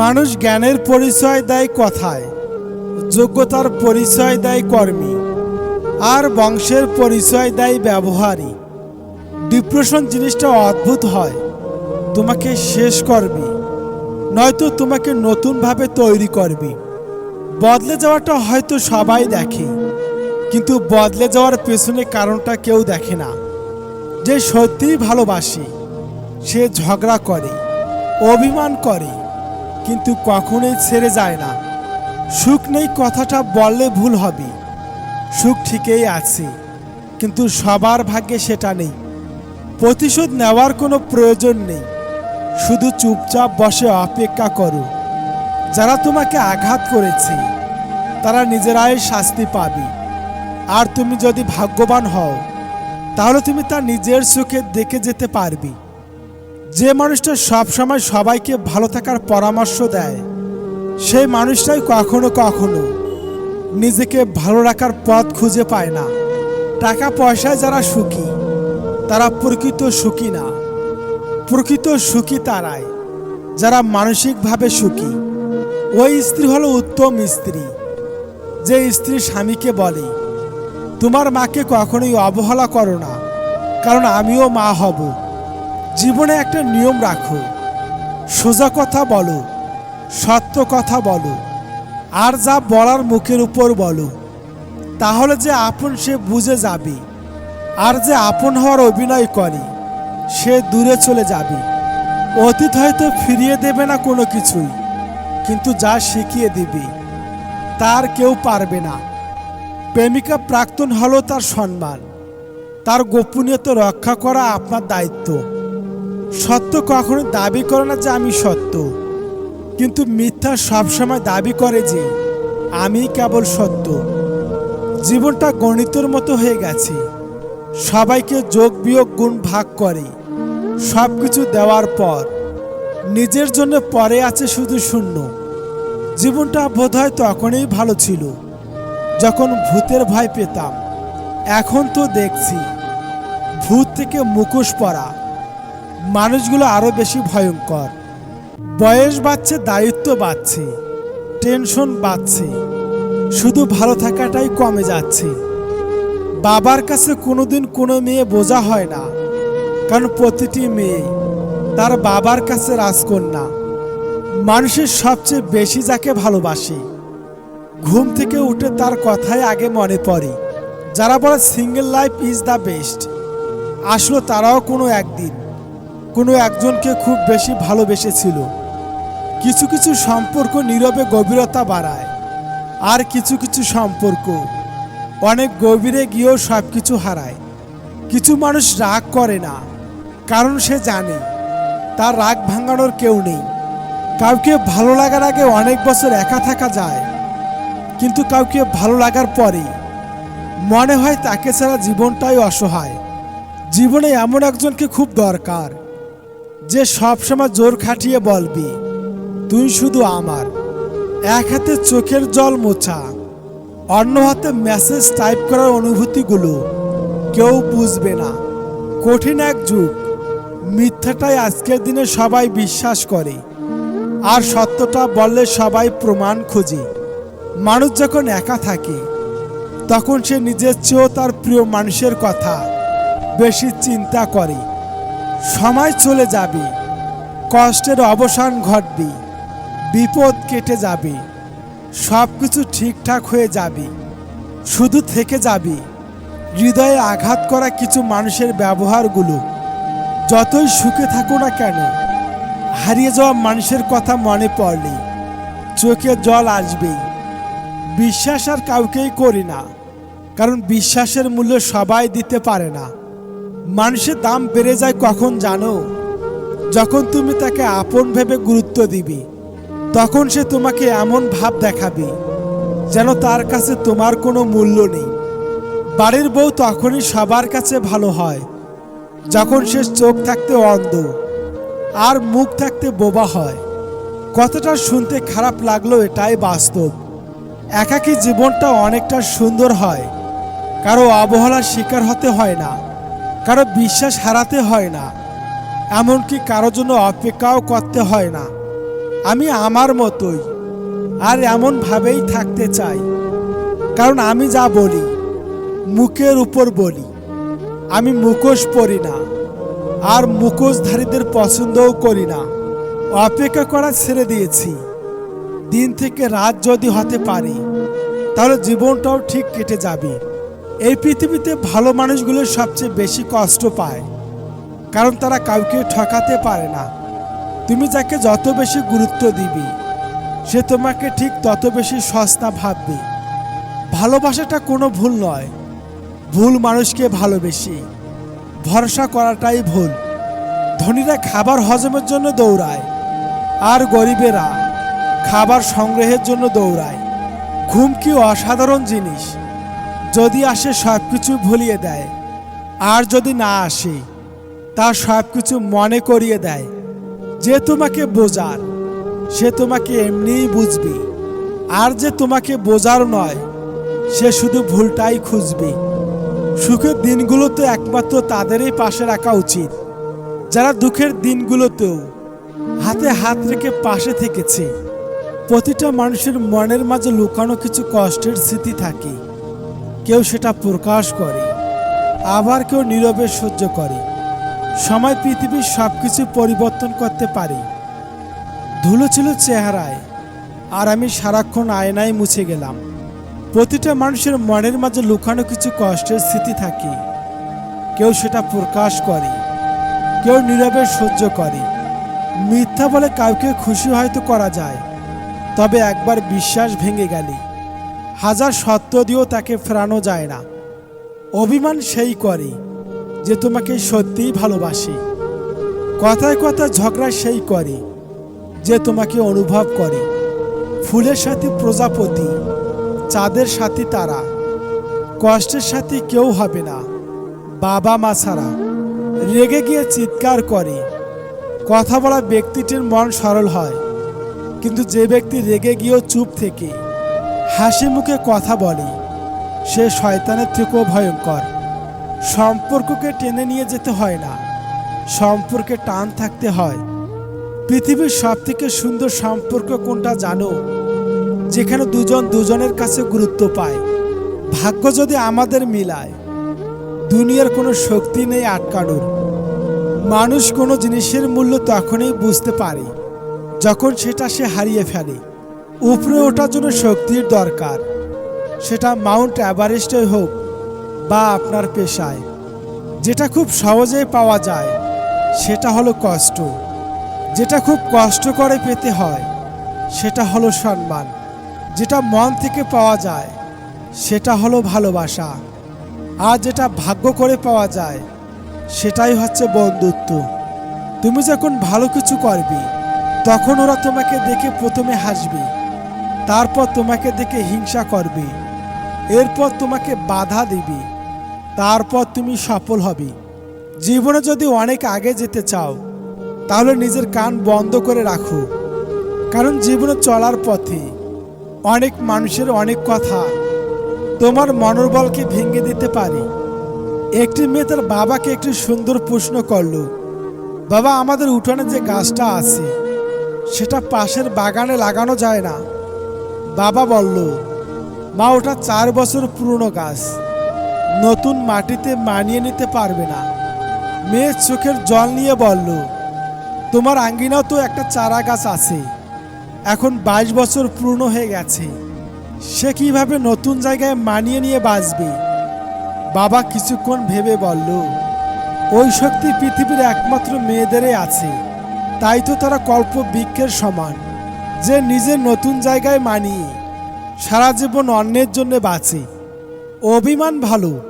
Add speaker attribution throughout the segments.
Speaker 1: মানুষ জ্ঞানের পরিচয় দেয় কথায়, যোগ্যতার পরিচয় দেয় কর্মী, আর বংশের পরিচয় দেয় ব্যবহারই ডিপ্রেশন জিনিসটা অদ্ভুত হয়, তোমাকে শেষ করবে, নয়তো তোমাকে নতুনভাবে তৈরি করবে। বদলে যাওয়াটা হয়তো সবাই দেখে, কিন্তু বদলে যাওয়ার পেছনে কারণটা কেউ দেখে না। যে সত্যিই ভালোবাসে, সে ঝগড়া করে, অভিমান করে কিন্তু কখনোই ছেড়ে যায় না। সুখ নেই কথাটা বললে ভুল হবে। সুখ ঠিকই আছে, কিন্তু সবার ভাগ্যে সেটা নেই। প্রতিশোধ নেওয়ার কোনো প্রয়োজন নেই। শুধু চুপচাপ বসে অপেক্ষা করো। যারা তোমাকে আঘাত করেছে, তারা নিজেরাই শাস্তি পাবে। আর তুমি যদি ভাগ্যবান হও, তাহলে তুমি তা নিজের চোখে দেখে যেতে পারবে। যে মানুষটা সবসময় সবাইকে ভালো থাকার পরামর্শ দেয়, সেই মানুষটাই কখনো কখনো নিজেকে ভালো রাখার পথ খুঁজে পায় না। টাকা পয়সায় যারা সুখী, তারা প্রকৃত সুখী না। প্রকৃত সুখী তারাই। যারা মানসিকভাবে সুখী, ওই স্ত্রী হলো উত্তম স্ত্রী। যে স্ত্রী স্বামীকে বলে, তোমার মাকে কখনোই অবহেলা করো না, কারণ আমিও মা হব। জীবনে একটা নিয়ম রাখো। সোজা কথা বলো, সত্য কথা বলো, আর যা বলার মুখের উপর বলো, তাহলে যে আপন সে বুঝে যাবে, আর যে আপন হওয়ার অভিনয় করে, সে দূরে চলে যাবে। অতীত হয়তো ফিরিয়ে দেবে না কোনো কিছুই, কিন্তু যা শিখিয়ে দিবে, তার কেউ পারবে না। প্রেমিকা প্রাক্তন হলো তার সম্মান, তার গোপনীয়তা রক্ষা করা আপনার দায়িত্ব। সত্য কখনো দাবি করে না যে আমি সত্য। কিন্তু মিথ্যা সবসময় দাবি করে যে আমি কেবল সত্য। জীবনটা গণিতের মতো হয়ে গেছে। সবাইকে যোগ, বিয়োগ, গুণ ভাগ করে। সব কিছু দেওয়ার পর নিজের জন্য পরে আছে শুধু শূন্য। জীবনটা বোধহয় তখনই ভালো ছিল, যখন ভূতের ভয় পেতাম। এখন তো দেখছি, ভূত থেকে মুখোশ পরা। মানুষগুলো আরও বেশি ভয়ঙ্কর। বয়স বাড়ছে, দায়িত্ব বাড়ছে টেনশন বাড়ছে। শুধু ভালো থাকাটাই কমে যাচ্ছে। বাবার কাছে কোনোদিন কোনো মেয়ে বোঝা হয় না, কারণ প্রতিটি মেয়ে তার বাবার কাছে রাজকন্যা। মানুষের সবচেয়ে বেশি যাকে ভালোবাসে, ঘুম থেকে উঠে তার কথাই আগে মনে পড়ে। যারা বলে single life is the best আসলো তারাও কোনো একদিন কোনো একজনকে খুব বেশি ভালোবেসেছিল। কিছু কিছু সম্পর্ক নীরবে গভীরতা বাড়ায়, আর কিছু কিছু সম্পর্ক অনেক গভীরে গিয়েও সব কিছু হারায়। কিছু মানুষ রাগ করে না, কারণ সে জানে তার রাগ ভাঙানোর কেউ নেই। কাউকে ভালো লাগার আগে অনেক বছর একা থাকা যায়, কিন্তু কাউকে ভালো লাগার পরে মনে হয় তাকে ছাড়া জীবনটাই অসহায়। জীবনে এমন একজনকে খুব দরকার যে সবসময় জোর খাটিয়ে বলবি, তুই শুধু আমার। এক হাতে চোখের জল মোছা, অন্য হাতে মেসেজ টাইপ করার অনুভূতিগুলো কেউ বুঝবে না। কঠিন এক যুগ, মিথ্যাটাই আজকের দিনে সবাই বিশ্বাস করে, আর সত্যটা বললে সবাই প্রমাণ খোঁজে। মানুষ যখন একা থাকে, তখন সে নিজের চেয়েও তার প্রিয় মানুষের কথা বেশি চিন্তা করে। সময় চলে যাবে, কষ্টের অবসান ঘটবে, বিপদ কেটে যাবে সব কিছু ঠিকঠাক হয়ে যাবে, শুধু থেকে যাবে। হৃদয়ে আঘাত করা কিছু মানুষের ব্যবহারগুলো যতই সুখে থাকো না কেন, হারিয়ে যাওয়া মানুষের কথা মনে পড়লে চোখে জল আসবেই। বিশ্বাস আর কাউকেই করি না, কারণ বিশ্বাসের মূল্য সবাই দিতে পারে না। মানুষের দাম বেড়ে যায় কখন জানো? যখন তুমি তাকে আপন ভেবে গুরুত্ব দিবি, তখন সে তোমাকে এমন ভাব দেখাবে যেন তার কাছে তোমার কোনো মূল্য নেই। বাড়ির বউ তখনই সবার কাছে ভালো হয়, যখন সে চোখ থাকতে অন্ধ আর মুখ থাকতে বোবা হয়। কতটা শুনতে খারাপ লাগল এটাই বাস্তব। একাকী জীবনটা অনেকটা সুন্দর হয়, কারও অবহেলার শিকার হতে হয় না। কারও বিশ্বাস হারাতে হয় না, এমনকি কারও জন্য অপেক্ষাও করতে হয় না। আমি আমার মতোই, আর এমনভাবেই থাকতে চাই। কারণ আমি যা বলি, মুখের উপর বলি। আমি মুখোশ পরি না, আর মুখোশধারীদের পছন্দও করি না। অপেক্ষা করা ছেড়ে দিয়েছি। দিন থেকে রাত যদি হতে পারে, তাহলে জীবনটাও ঠিক কেটে যাবে। এই পৃথিবীতে ভালো মানুষগুলো সবচেয়ে বেশি কষ্ট পায়। কারণ তারা কাউকে ঠকাতে পারে না। তুমি যাকে যত বেশি গুরুত্ব দিবে, সে তোমাকে ঠিক তত বেশি সস্তা ভাববে। ভালোবাসাটা কোনো ভুল নয়। ভুল মানুষকে ভালোবেসে। ভরসা করাটাই ভুল। ধনীরা খাবার হজমের জন্য দৌড়ায়, আর গরিবেরা খাবার সংগ্রহের জন্য দৌড়ায়। ঘুম কি অসাধারণ জিনিস। যদি আসে সব কিছু ভুলিয়ে দেয়, আর যদি না আসে, তা সব কিছু মনে করিয়ে দেয়। যে তোমাকে বোঝার, সে তোমাকে এমনিই বুঝবে। আর যে তোমাকে বোঝার নয়, সে শুধু ভুলটাই খুঁজবে। সুখের দিনগুলোতে একমাত্র তাদেরই পাশে রাখা উচিত। যারা দুঃখের দিনগুলোতেও হাতে হাত রেখে পাশে থেকেছে। প্রতিটা মানুষের মনের মাঝে লুকানো কিছু কষ্টের স্মৃতি থাকে। কেউ সেটা প্রকাশ করে, আবার কেউ নীরবে সহ্য করে। সময় পৃথিবীর সব কিছু পরিবর্তন করতে পারে। ধুলো ছিল চেহারায়, আর আমি সারাক্ষণ আয়নায় মুছে গেলাম। প্রতিটা মানুষের মনের মাঝে লুকানো কিছু কষ্টের স্মৃতি থাকে। কেউ সেটা প্রকাশ করে, কেউ নীরবে সহ্য করে। মিথ্যা বলে কাউকে খুশি হয়তো করা যায়, তবে একবার বিশ্বাস ভেঙে গেলে। হাজার সত্য দিয়েও তাকে ফেরানো যায় না। অভিমান সেই করে যে তোমাকে সত্যিই ভালোবাসে। কথায় কথায় ঝগড়া সেই করে যে তোমাকে অনুভব করে। ফুলের সাথে প্রজাপতি, চাঁদের সাথে তারা, কষ্টের সাথে কেউ হবে না, বাবা মা ছাড়া। রেগে গিয়ে চিৎকার করে। কথা বলা ব্যক্তিটির মন সরল হয়, কিন্তু যে ব্যক্তি রেগে গিয়েও চুপ থেকে হাসি মুখে কথা বলে। সে শয়তানের থেকেও ভয়ঙ্কর। সম্পর্ককে টেনে নিয়ে যেতে হয় না। সম্পর্কে টান থাকতে হয়। পৃথিবীর সব থেকে সুন্দর সম্পর্ক কোনটা জানো? যেখানে দুজন দুজনের কাছে গুরুত্ব পায়। ভাগ্য যদি আমাদের মিলায়, দুনিয়ার কোনো শক্তি নেই আটকানোর। মানুষ কোনো জিনিসের মূল্য তখনই বুঝতে পারে, যখন সেটা সে হারিয়ে ফেলে। উপরে ওঠার জন্য শক্তির দরকার। সেটা মাউন্ট এভারেস্টে হোক বা আপনার পেশায়, যেটা খুব সহজেই পাওয়া যায়, সেটা হলো কষ্ট। যেটা খুব কষ্ট করে পেতে হয়, সেটা হলো সম্মান। যেটা মন থেকে পাওয়া যায়, সেটা হলো ভালোবাসা। আর যেটা ভাগ্য করে পাওয়া যায়, সেটাই হচ্ছে বন্ধুত্ব। তুমি যখন ভালো কিছু করবে, তখন ওরা তোমাকে দেখে প্রথমে হাসবে। তারপর তোমাকে দেখে হিংসা করবে। এরপর তোমাকে বাধা দিবে। তারপর তুমি সফল হবে। জীবনে যদি অনেক আগে যেতে চাও, তাহলে নিজের কান বন্ধ করে রাখো। কারণ জীবনে চলার পথে অনেক মানুষের অনেক কথা তোমার মনোবলকে ভেঙে দিতে পারে। একটি মেয়ে তার বাবাকে একটি সুন্দর প্রশ্ন করল, বাবা, আমাদের উঠানে যে গাছটা আছে, সেটা পাশের বাগানে লাগানো যায় না। বাবা বলল, মা, ওটা চার বছর পুরনো গাছ। নতুন মাটিতে মানিয়ে নিতে পারবে না। মেয়ের চোখের জল নিয়ে বলল, তোমার আঙ্গিনাও তো একটা চারা গাছ আছে। এখন বাইশ বছর পূর্ণ হয়ে গেছে। সে কীভাবে নতুন জায়গায় মানিয়ে নিয়ে বাঁচবে? বাবা কিছুক্ষণ ভেবে বলল, ওই শক্তি পৃথিবীর একমাত্র মেয়েদেরই আছে। তাই তো তারা কল্প বৃক্ষের সমান। যে নিজের নতুন জায়গায় মানিয়ে সারা জীবন অন্যের জন্য বাঁচে। অভিমান ভালো,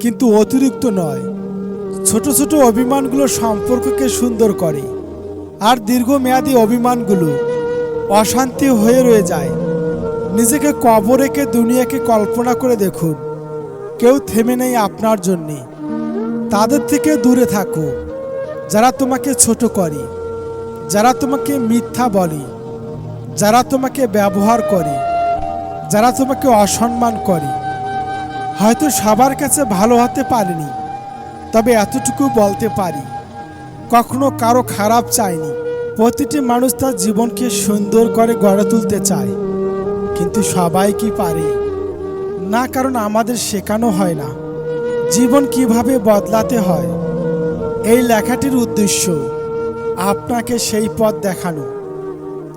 Speaker 1: কিন্তু অতিরিক্ত নয়। ছোট ছোট অভিমানগুলো সম্পর্ককে সুন্দর করে, আর দীর্ঘমেয়াদী অভিমানগুলো অশান্তি হয়ে রয়ে যায়। নিজেকে কবর রেখে দুনিয়াকে কল্পনা করে দেখুন। কেউ থেমে নেই আপনার জন্যে। তাদের থেকে দূরে থাকো। যারা তোমাকে ছোট করে, যারা তোমাকে মিথ্যা বলে। যারা তোমাকে ব্যবহার করে, যারা তোমাকে অসম্মান করে, হয়তো সবার কাছে ভালো হতে পারিনি, তবে এতটুকু বলতে পারি, কখনো কারও খারাপ চাইনি প্রতিটি মানুষ তার জীবনকে সুন্দর করে গড়ে তুলতে চায়, কিন্তু সবাই কি পারে? না, কারণ আমাদের শেখানো হয় না। জীবন কীভাবে বদলাতে হয়? এই লেখাটির উদ্দেশ্য, আপনাকে সেই পথ দেখানো।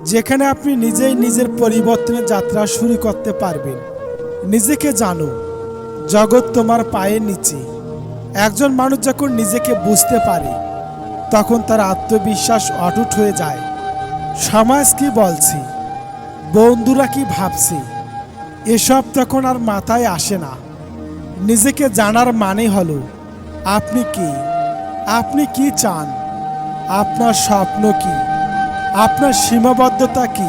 Speaker 1: যেখানে আপনি নিজেই নিজের পরিবর্তনের যাত্রা শুরু করতে পারবেন। নিজেকে জানো, জগৎ তোমার পায়ের নিচে। একজন মানুষ যখন নিজেকে বুঝতে পারে, তখন তার আত্মবিশ্বাস অটুট হয়ে যায়। সমাজ কি বলছে? বন্ধুরা কি ভাবছে? এসব তখন আর মাথায় আসে না। নিজেকে জানার মানে হলো, আপনি কি? আপনি কি চান? আপনার স্বপ্ন কি? আপনার সীমাবদ্ধতা কি?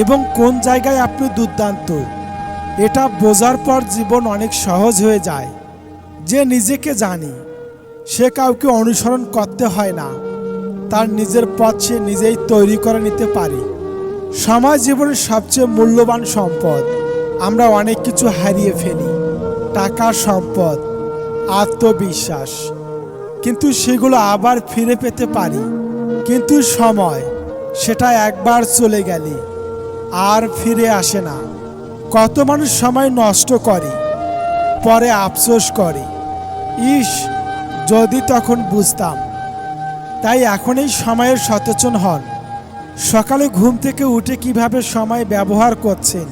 Speaker 1: এবং কোন জায়গায় আপনি দুর্দান্ত? এটা বোঝার পর জীবন অনেক সহজ হয়ে যায়। যে নিজেকে জানি, সে কাউকে অনুসরণ করতে হয় না। তার নিজের পথ সে নিজেই তৈরি করে নিতে পারে। সমাজ জীবনের সবচেয়ে মূল্যবান সম্পদ। আমরা অনেক কিছু হারিয়ে ফেলি। টাকা সম্পদ, আত্মবিশ্বাস। কিন্তু সেগুলো আবার ফিরে পেতে পারি। কিন্তু সময় সেটা একবার চলে গেলে আর ফিরে আসে না। কত মানুষ সময় নষ্ট করে, পরে আফসোস করে। ইস, যদি তখন বুঝতাম। তাই এখন এই সময়ের সচেতন হন। সকালে ঘুম থেকে উঠে কীভাবে সময় ব্যবহার করছেন,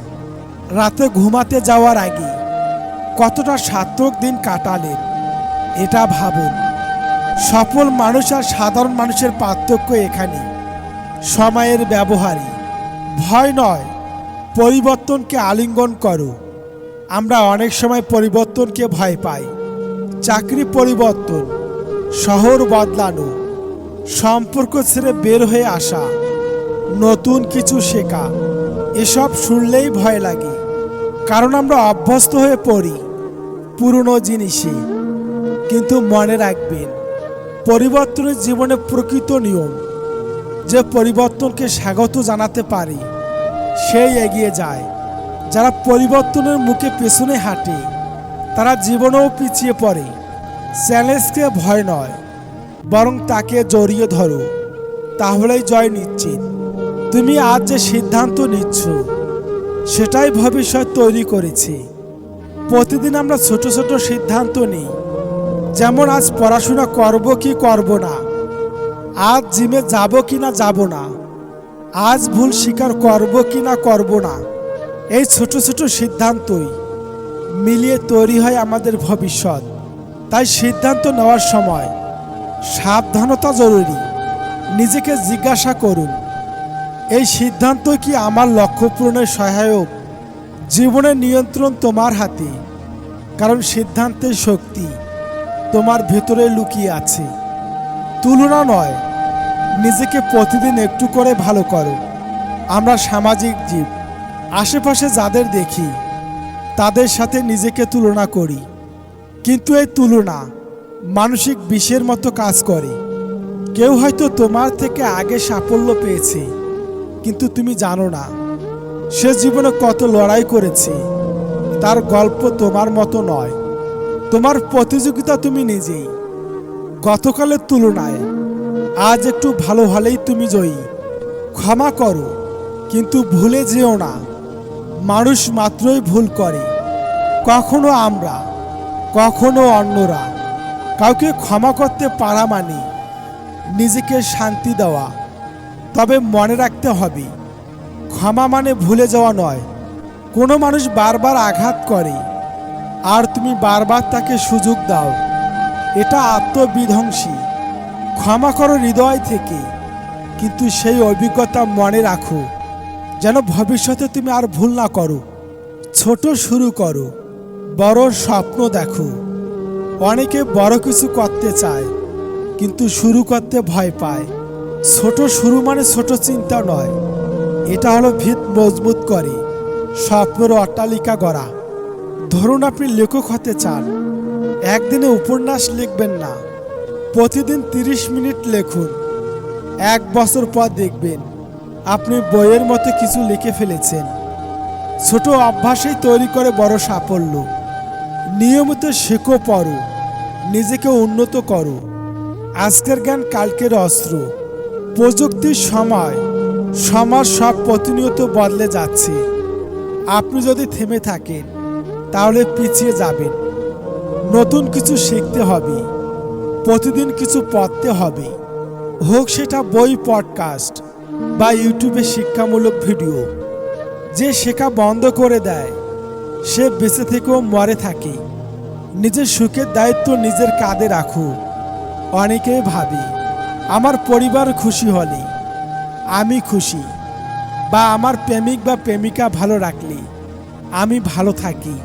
Speaker 1: রাতে ঘুমাতে যাওয়ার আগে কতটা সার্থক দিন কাটালেন, এটা ভাবুন। সফল মানুষ আর সাধারণ মানুষের পার্থক্য এখানে। সময়ের ব্যবহারই। ভয় নয়, পরিবর্তনকে আলিঙ্গন করো। আমরা অনেক সময় পরিবর্তনকে ভয় পাই। চাকরি পরিবর্তন, শহর বদলানো, সম্পর্ক ছেড়ে বের হয়ে আসা, নতুন কিছু শেখা, এসব শুনলেই ভয় লাগে। কারণ আমরা অভ্যস্ত হয়ে পড়ি পুরনো জিনিসে। কিন্তু মনে রাখবেন, পরিবর্তনের জীবনে প্রকৃত নিয়ম। যে পরিবর্তনকে স্বাগত জানাতে পারি, সেই এগিয়ে যায়। যারা পরিবর্তনের মুখে পেছনে হাঁটে, তারা জীবনেও পিছিয়ে পড়ে। চ্যালেঞ্জকে ভয় নয়, বরং তাকে জড়িয়ে ধরো। তাহলেই জয় নিশ্চিত। তুমি আজ যে সিদ্ধান্ত নিচ্ছ, সেটাই ভবিষ্যৎ তৈরি করেছে। প্রতিদিন আমরা ছোট ছোট সিদ্ধান্ত নিই, যেমন আজ পড়াশোনা করব কি করব না। আজ জিমে যাব কি না যাব না। আজ ভুল স্বীকার করব কি না করব না। এই ছোট ছোট সিদ্ধান্তই মিলিয়ে তৈরি হয় আমাদের ভবিষ্যৎ। তাই সিদ্ধান্ত নেওয়ার সময় সাবধানতা জরুরি। নিজেকে জিজ্ঞাসা করুন, এই সিদ্ধান্ত কি আমার লক্ষ্য পূরণের সহায়ক? জীবনের নিয়ন্ত্রণ তোমার হাতে, কারণ সিদ্ধান্তের শক্তি তোমার ভেতরে লুকিয়ে আছে। তুলনা নয়। নিজেকে প্রতিদিন একটু করে ভালো করো। আমরা সামাজিক জীব। আশেপাশে যাদের দেখি, তাদের সাথে নিজেকে তুলনা করি। কিন্তু এই তুলনা মানসিক বিষের মতো কাজ করে। কেউ হয়তো তোমার থেকে আগে সাফল্য পেয়েছে, কিন্তু তুমি জানো না। সে জীবনে কত লড়াই করেছে, তার গল্প তোমার মতো নয়। তোমার প্রতিযোগিতা তুমি নিজেই। গতকালের তুলনায় আজ একটু ভালো হলেই তুমি জয়ী। ক্ষমা করো, কিন্তু ভুলে যেও না। মানুষ মাত্রই ভুল করে। কখনো আমরা, কখনো অন্যরা। কাউকে ক্ষমা করতে পারা মানে নিজেকে শান্তি দেওয়া। তবে মনে রাখতে হবে, ক্ষমা মানে ভুলে যাওয়া নয়। কোনো মানুষ বারবার আঘাত করে, আর তুমি বারবার তাকে সুযোগ দাও। এটা আত্মবিধ্বংসী। ক্ষমা করো হৃদয় থেকে, কিন্তু সেই অভিজ্ঞতা মনে রাখো, যেন ভবিষ্যতে তুমি আর ভুল না করো। ছোট শুরু করো, বড় স্বপ্ন দেখো। অনেকে বড় কিছু করতে চায়, কিন্তু শুরু করতে ভয় পায়। ছোট শুরু মানে ছোট চিন্তা নয়। এটা হলো ভিত মজবুত করে, স্বপ্নের অট্টালিকা গড়া। ধরুন আপনি লেখক হতে চান একদিনে উপন্যাস লিখবেন না। প্রতিদিন তিরিশ মিনিট লিখুন। এক বছর পর দেখবেন আপনি বইয়ের মতো কিছু লিখে ফেলেছেন। ছোট অভ্যাসেই তৈরি করে বড় সাফল্য। নিয়মিত শেখো, পড়ো। নিজেকে উন্নত করো। আজকের জ্ঞান কালকের অস্ত্র। প্রযুক্তির সময় সমাজ সব প্রতিনিয়ত বদলে যাচ্ছে। আপনি যদি থেমে থাকেন, তাহলে পিছিয়ে যাবেন। নতুন কিছু শিখতে হবে, প্রতিদিন কিছু পড়তে হবে। হোক সেটা বই পডকাস্ট বা ইউটিউবে শিক্ষামূলক ভিডিও, যে শেখা বন্ধ করে দেয়, সে বেঁচে থেকেও মরে থাকে। নিজের সুখের দায়িত্ব নিজের কাঁধে রাখো। অনেকেই ভাবি, আমার পরিবার খুশি হলে আমি খুশি বা আমার প্রেমিক বা প্রেমিকা ভালো রাখলে আমি ভালো থাকি।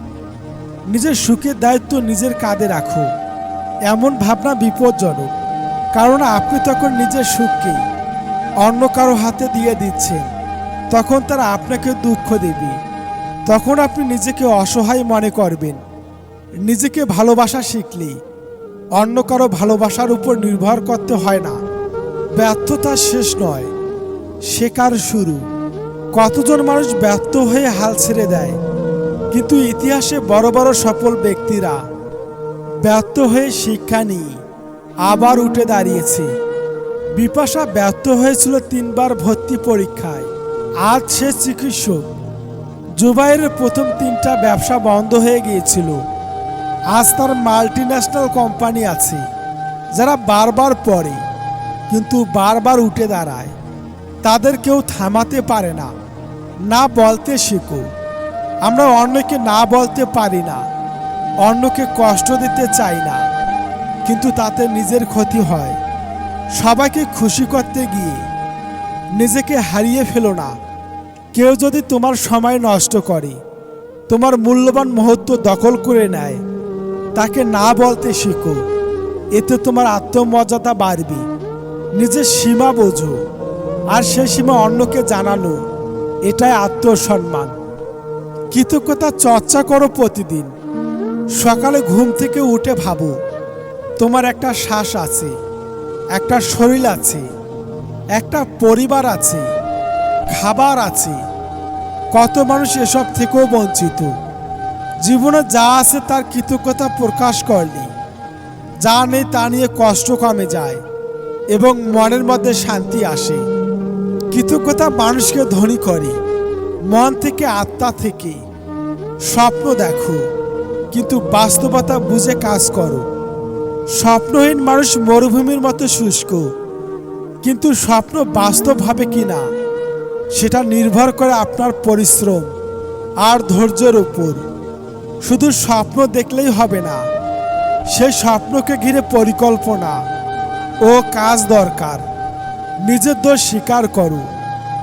Speaker 1: নিজের সুখের দায়িত্ব নিজের কাঁধে রাখো। এমন ভাবনা বিপজ্জনক, কারণ আপনি তখন নিজের সুখকে অন্য কারও হাতে দিয়ে দিচ্ছেন। তখন তারা আপনাকে দুঃখ দেবে। তখন আপনি নিজেকে অসহায় মনে করবেন। নিজেকে ভালোবাসা শিখলে অন্য কারও ভালোবাসার উপর নির্ভর করতে হয় না। ব্যর্থতা শেষ নয় শেখার শুরু? কতজন মানুষ ব্যর্থ হয়ে হাল ছেড়ে দেয়? কিন্তু ইতিহাসে বড় বড় সফল ব্যক্তিরা ব্যর্থ হয়ে শিক্ষা নিয়ে আবার উঠে দাঁড়িয়েছে। বিপাশা ব্যর্থ হয়েছিল তিনবার ভর্তি পরীক্ষায়। আজ সে চিকিৎসক। জুবাইরের প্রথম তিনটা ব্যবসা বন্ধ হয়ে গিয়েছিল। আজ তার মাল্টি ন্যাশনাল কোম্পানি আছে, যারা বারবার পড়ে, কিন্তু বারবার উঠে দাঁড়ায়। তাদের কেউ থামাতে পারে না। না বলতে শেখো। আমরা অন্যকে না বলতে পারি না, অন্যকে কষ্ট দিতে চাই না, কিন্তু তাতে নিজের ক্ষতি হয়। সবাইকে খুশি করতে গিয়ে নিজেকে হারিয়ে ফেলো না। কেউ যদি তোমার সময় নষ্ট করে, তোমার মূল্যবান মুহূর্ত দখল করে নেয়, তাকে না বলতে শেখো। এতে তোমার আত্মমর্যাদা বাড়বে। নিজের সীমা বোঝো। আর সে সীমা অন্যকে জানানো, এটাই আত্মসম্মান। কৃতজ্ঞতা চর্চা করো প্রতিদিন। সকালে ঘুম থেকে উঠে ভাবো, তোমার একটা শ্বাস আছে, একটা শরীর আছে, একটা পরিবার আছে, খাবার আছে। কত মানুষ এসব থেকেও বঞ্চিত। জীবনে যা আছে তার কৃতজ্ঞতা প্রকাশ করলি, যা নেই তা নিয়ে কষ্ট কমে যায় এবং মনের মধ্যে শান্তি আসে। কৃতজ্ঞতা মানুষকে ধনী করে। মন থেকে আত্মা থেকে স্বপ্ন দেখো, কিন্তু বাস্তবতা বুঝে কাজ করো। স্বপ্নহীন মানুষ মরুভূমির মতো শুষ্ক, কিন্তু স্বপ্ন বাস্তব হবে কি না সেটা নির্ভর করে আপনার পরিশ্রম আর ধৈর্যের উপর। শুধু স্বপ্ন দেখলেই হবে না সেই স্বপ্নকে ঘিরে পরিকল্পনা ও কাজ দরকার। নিজের দোষ স্বীকার করো,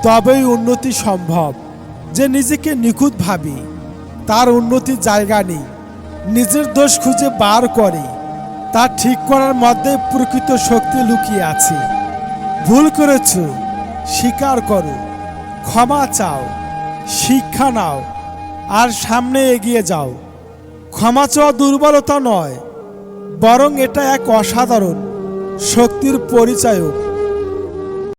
Speaker 1: তবেই উন্নতি সম্ভব। যে নিজেকে নিখুঁত ভাবি, তার উন্নতির জায়গা নেই, নিজের দোষ খুঁজে বার করে, তা ঠিক করার মধ্যে প্রকৃত শক্তি লুকিয়ে আছে। ভুল করেছ, স্বীকার করো, ক্ষমা চাও, শিক্ষা নাও, আর সামনে এগিয়ে যাও। ক্ষমা চাওয়া দুর্বলতা নয়, বরং এটা এক অসাধারণ, শক্তির পরিচায়ক।